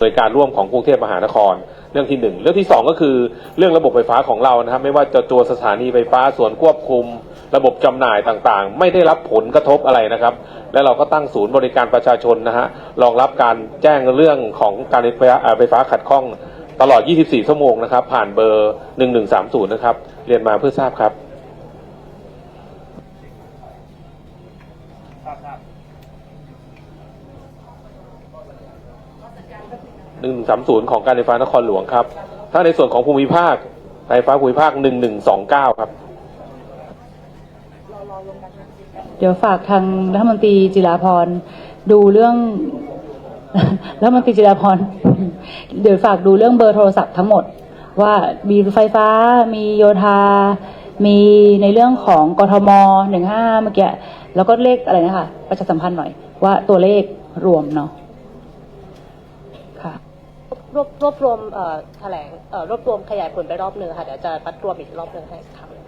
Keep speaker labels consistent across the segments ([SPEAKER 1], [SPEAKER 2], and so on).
[SPEAKER 1] โดยการร่วมของกรุงเทพมหานคร เรื่องที่หนึ่งเรื่องที่สองก็คือเรื่องระบบไฟฟ้าของเรานะครับ ไม่ว่าจะตัวสถานีไฟฟ้าส่วนควบคุม ระบบจำหน่ายต่างๆ ไม่ได้รับผลกระทบอะไรนะครับ และเราก็ตั้งศูนย์บริการประชาชนนะฮะรองรับการแจ้งเรื่องของการไฟฟ้าไฟฟ้าขัดข้องตลอด 24 ชั่วโมงนะครับ ผ่านเบอร์ 1130 นะครับ เรียนมาเพื่อทราบครับ หนึ่งสามศูนย์ของการไฟฟ้านครหลวงครับ ถ้าในส่วนของภูมิภาคไฟฟ้าภูมิภาคหนึ่งหนึ่งสองเก้าครับ
[SPEAKER 2] เดี๋ยวฝากทางรัฐมนตรีจิราพรดูเรื่อง รัฐมนตรีจิราพรเดี๋ยวฝากดูเรื่องเบอร์โทรศัพท์ทั้งหมด ว่ามีไฟฟ้า มีโยธา มีในเรื่องของกทมหนึ่งห้าเมื่อกี้แล้วก็เลขอะไรนะคะประชาสัมพันธ์หน่อยว่าตัวเลขรวมเนาะ
[SPEAKER 3] รวบรวบรวมเอ่อแถลงเอ่อรวบรวมขยายผลไปรอบหนึ่งค่ะเดี๋ยวจะปัดรวมอีกรอบหนึ่งให้ค่ะ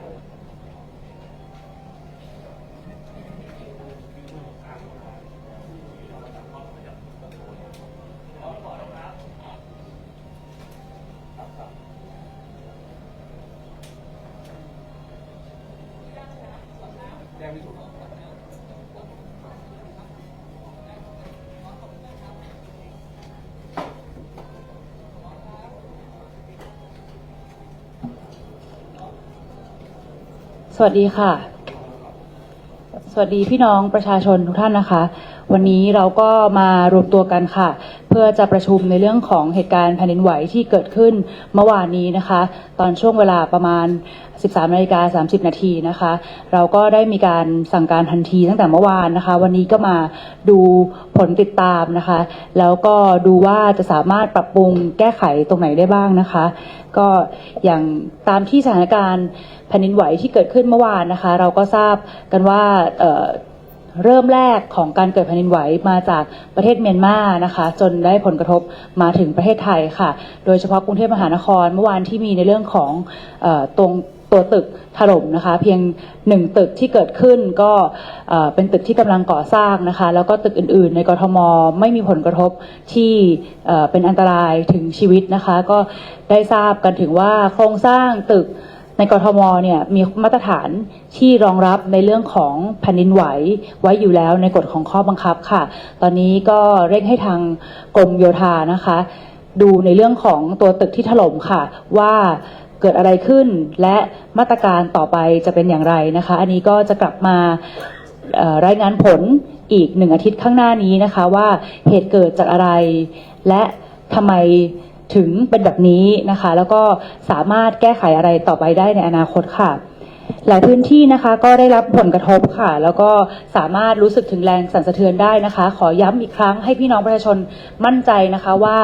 [SPEAKER 2] สวัสดีค่ะ สวัสดีพี่น้องประชาชนทุกท่านนะคะ วันนี้เราก็มารวมตัวกันค่ะ เพื่อจะประชุมในเรื่องของเหตุการณ์แผ่นดินไหวที่เกิดขึ้นเมื่อวานนี้นะคะ ตอนช่วงเวลาประมาณ 13นาฬิกา30 นาทีนะคะ เราก็ได้มีการสั่งการทันทีตั้งแต่เมื่อวานนะคะ วันนี้ก็มาดูผลติดตามนะคะ แล้วก็ดูว่าจะสามารถปรับปรุงแก้ไขตรงไหนได้บ้างนะคะ ก็อย่างตามที่สถานการณ์แผ่นดินไหวที่เกิดขึ้นเมื่อวานนะคะ เราก็ทราบกันว่า เริ่มแรกของการเกิดแผ่นดินไหวมาจากประเทศเมียนมานะคะ จนได้ผลกระทบมาถึงประเทศไทยค่ะ โดยเฉพาะกรุงเทพมหานครเมื่อวานที่มีในเรื่องของอตรงตัวตึกถล่มนะคะ เพียงหนึ่งตึกที่เกิดขึ้นก็เป็นตึกที่กำลังก่อสร้างนะคะ แล้วก็ตึกอื่นๆ ในกรทมไม่มีผลกระทบที่เป็นอันตรายถึงชีวิตนะคะ ก็ได้ทราบกันถึงว่าโครงสร้างตึก ในกรทมเนี่ยมีมาตรฐานที่รองรับในเรื่องของแผ่นดินไหวไว้อยู่แล้วในกฎของข้อบังคับค่ะ ตอนนี้ก็เร่งให้ทางกรมโยธานะคะ ดูในเรื่องของตัวตึกที่ถล่มค่ะ ว่าเกิดอะไรขึ้นและมาตรการต่อไปจะเป็นอย่างไรนะคะ อันนี้ก็จะกลับมารายงานผลอีกหนึ่งอาทิตย์ข้างหน้านี้นะคะว่าเหตุเกิดจากอะไรและทำไม ถึงเป็นแบบนี้นะคะ แล้วก็สามารถแก้ไขอะไรต่อไปได้ในอนาคตค่ะ หลายพื้นที่นะคะก็ได้รับผลกระทบค่ะ แล้วก็สามารถรู้สึกถึงแรงสั่นสะเทือนได้นะคะ ขอย้ำอีกครั้งให้พี่น้องประชาชนมั่นใจนะคะว่า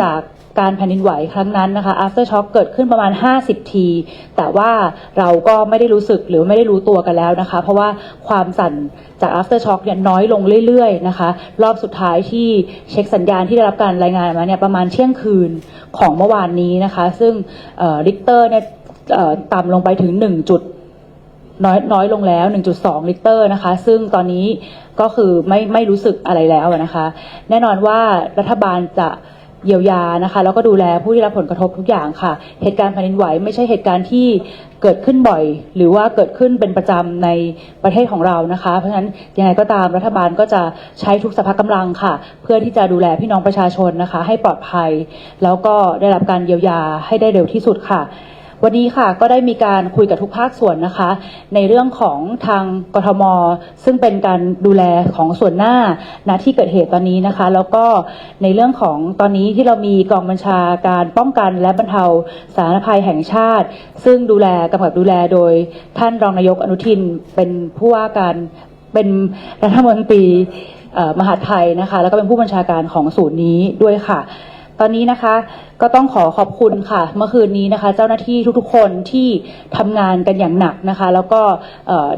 [SPEAKER 2] จาก การแผ่นดินไหวครั้งนั้นนะคะ after shock เกิดขึ้นประมาณ 50 ที แต่ว่าเราก็ไม่ได้รู้สึกหรือไม่ได้รู้ตัวกันแล้วนะคะ เพราะว่าความสั่นจาก after shock เนี่ยน้อยลงเรื่อยๆนะคะ รอบสุดท้ายที่เช็คสัญญาณที่ได้รับการรายงานมาเนี่ยประมาณเที่ยงคืนของเมื่อวานนี้นะคะ ซึ่งริกเตอร์เนี่ยต่ำลงไปถึง 1 จุดน้อยน้อยลงแล้ว 1.2 ลิตรนะคะ ซึ่งตอนนี้ก็คือไม่ไม่รู้สึกอะไรแล้วนะคะ แน่นอนว่ารัฐบาลจะ เยียวยานะคะ แล้วก็ดูแลผู้ที่รับผลกระทบทุกอย่างค่ะ เหตุการณ์แผ่นดินไหวไม่ใช่เหตุการณ์ที่เกิดขึ้นบ่อย หรือว่าเกิดขึ้นเป็นประจำในประเทศของเรานะคะ เพราะฉะนั้นยังไงก็ตามรัฐบาลก็จะใช้ทุกสภากำลังค่ะ เพื่อที่จะดูแลพี่น้องประชาชนนะคะ ให้ปลอดภัย แล้วก็ได้รับการเยียวยาให้ได้เร็วที่สุดค่ะ วันนี้ค่ะก็ได้มีการคุยกับทุกภาคส่วนนะคะ ในเรื่องของทางกทม ซึ่งเป็นการดูแลของส่วนหน้าณที่เกิดเหตุตอนนี้นะคะ แล้วก็ในเรื่องของตอนนี้ที่เรามีกองบัญชาการป้องกันและบรรเทาสาธารณภัยแห่งชาติ ซึ่งดูแลกำกับดูแลโดยท่านรองนายกอนุทินเป็นผู้ว่าการเป็นรัฐมนตรีมหาไทยนะคะ แล้วก็เป็นผู้บัญชาการของศูนย์นี้ด้วยค่ะ ตอนนี้นะคะก็ต้องขอขอบคุณค่ะ เมื่อคืนนี้นะคะ เจ้าหน้าที่ทุกๆ คนที่ทำงานกันอย่างหนักนะคะ แล้วก็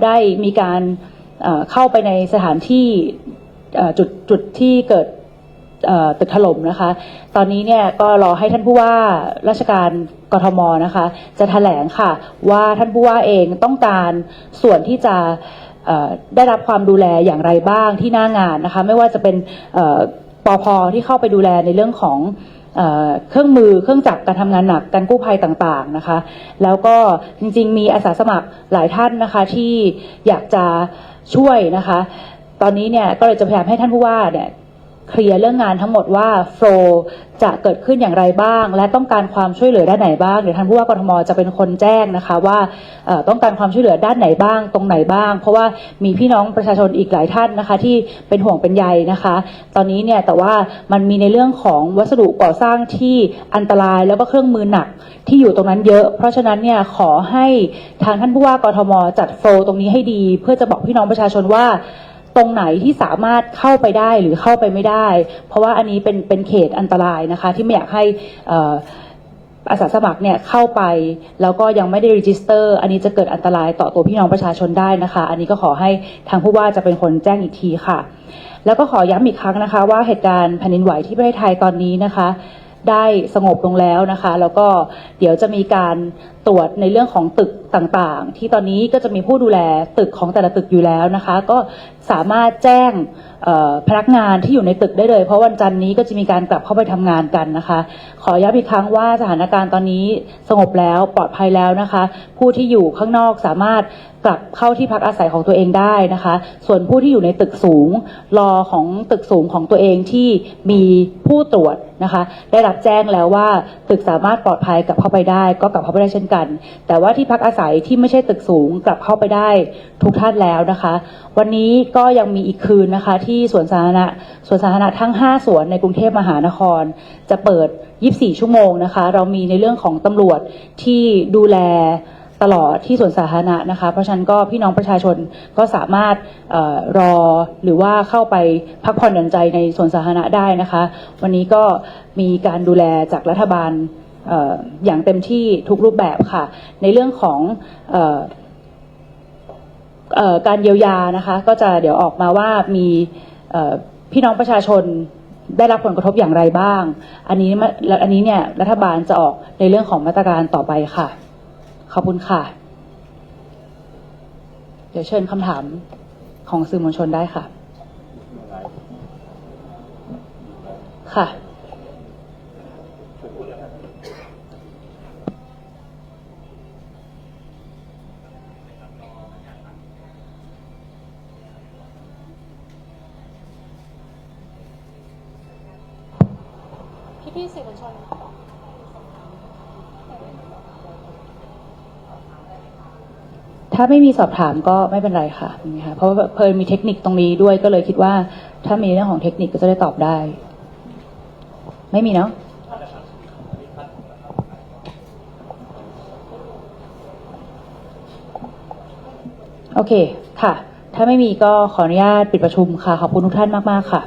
[SPEAKER 2] ได้มีการเข้าไปในสถานที่จุดจุดที่เกิดตึกถล่มนะคะ ตอนนี้เนี่ยก็รอให้ท่านผู้ว่าราชการกทมนะคะ จะแถลงค่ะ ว่าท่านผู้ว่าเองต้องการส่วนที่จะได้รับความดูแลอย่างไรบ้างที่หน้างานนะคะ ไม่ว่าจะเป็น เอ่อปอพที่เข้าไปดูแลในเรื่องของเอเครื่องมือเครื่องจักรการทำงานหนักการกู้ภัยต่างๆนะคะ แล้วก็จริงๆ มีอาสาสมัครหลายท่านนะคะที่อยากจะช่วยนะคะ ตอนนี้เนี่ยก็เลยจะพยายามให้ท่านผู้ว่าเนี่ย เคลียร์เรื่องงานทั้งหมดว่าโฟลจะเกิดขึ้นอย่างไรบ้าง และต้องการความช่วยเหลือด้านไหนบ้างเดี๋ยวท่านผู้ว่ากทมจะเป็นคนแจ้งนะคะว่าต้องการความช่วยเหลือด้านไหนบ้าง ตรงไหนบ้าง เพราะว่ามีพี่น้องประชาชนอีกหลายท่านนะคะ ที่เป็นห่วงเป็นใยนะคะ ตอนนี้เนี่ยแต่ว่ามันมีในเรื่องของวัสดุก่อสร้างที่อันตรายแล้วก็เครื่องมือหนักที่อยู่ตรงนั้นเยอะ เพราะฉะนั้นเนี่ยขอให้ทางท่านผู้ว่ากทม จัดโฟลตรงนี้ให้ดี เพื่อจะบอกพี่น้องประชาชนว่า ตรงไหนที่สามารถเข้าไปได้หรือเข้าไปไม่ได้ เพราะว่าอันนี้เป็นเป็นเขตอันตรายนะคะ ที่ไม่อยากให้เอ่ออาสาสมัครเนี่ยเข้าไปแล้วก็ยังไม่ได้รีจิสเตอร์ อันนี้จะเกิดอันตรายต่อตัวพี่น้องประชาชนได้นะคะ อันนี้ก็ขอให้ทางผู้ว่าจะเป็นคนแจ้งอีกทีค่ะ แล้วก็ขอย้ำอีกครั้งนะคะ ว่าเหตุการณ์แผ่นดินไหวที่ประเทศไทยตอนนี้นะคะ ได้สงบลงแล้วนะคะ แล้วก็เดี๋ยวจะมีการ ตรวจในเรื่องของตึกต่างๆ ที่ตอนนี้ก็จะมีผู้ดูแลตึกของแต่ละตึกอยู่แล้วนะคะ ก็สามารถแจ้งพนักงานที่อยู่ในตึกได้เลย เพราะวันจันทร์นี้ก็จะมีการกลับเข้าไปทำงานกันนะคะ ขอย้ำอีกครั้งว่าสถานการณ์ตอนนี้สงบแล้วปลอดภัยแล้วนะคะ ผู้ที่อยู่ข้างนอกสามารถกลับเข้าที่พักอาศัยของตัวเองได้นะคะ ส่วนผู้ที่อยู่ในตึกสูง รอของตึกสูงของตัวเองที่มีผู้ตรวจนะคะ ได้รับแจ้งแล้วว่าตึกสามารถปลอดภัยกลับเข้าไปได้ ก็กลับเข้าไปได้เช่นกันแต่ว่าที่พักอาศัยที่ไม่ใช่ตึกสูงกลับเข้าไปได้ทุกท่านแล้วนะคะ วันนี้ก็ยังมีอีกคืนนะคะ ที่สวนสาธารณะสวนสาธารณะทั้ง 5 สวนในกรุงเทพมหานคร จะเปิด 24 ชั่วโมงนะคะ เรามีในเรื่องของตำรวจที่ดูแลตลอดที่สวนสาธารณะนะคะ เพราะฉะนั้นก็พี่น้องประชาชนก็สามารถออรอหรือว่าเข้าไปพักผ่อนหย่อนใจในสวนสาธารณะได้นะคะ วันนี้ก็มีการดูแลจากรัฐบาล อย่างเต็มที่ทุกรูปแบบค่ะ ในเรื่องของออการเยียวยานะคะ ก็จะเดี๋ยวออกมาว่ามีพี่น้องประชาชนได้รับผลกระทบอย่างไรบ้าง อันนี้อันนี้เนี่ยรัฐบาลจะออกในเรื่องของมาตรการต่อไปค่ะ ขอบคุณค่ะ เดี๋ยวเชิญคำถามของสื่อมวลชนได้ค่ะ ค่ะ
[SPEAKER 3] พี่พี่ๆสื่อมวลชน
[SPEAKER 2] ถ้าไม่มีสอบถามก็ไม่เป็นไรค่ะนะคะเพราะว่าเพลินมีเทคนิคตรงนี้ด้วยก็เลยคิดว่า ถ้ามีเรื่องของเทคนิคก็จะได้ตอบได้ ไม่มีเนาะโอเคค่ะ ถ้าไม่มีก็ขออนุญาตปิดประชุมค่ะ ขอบคุณทุกท่านมาก ๆ ค่ะ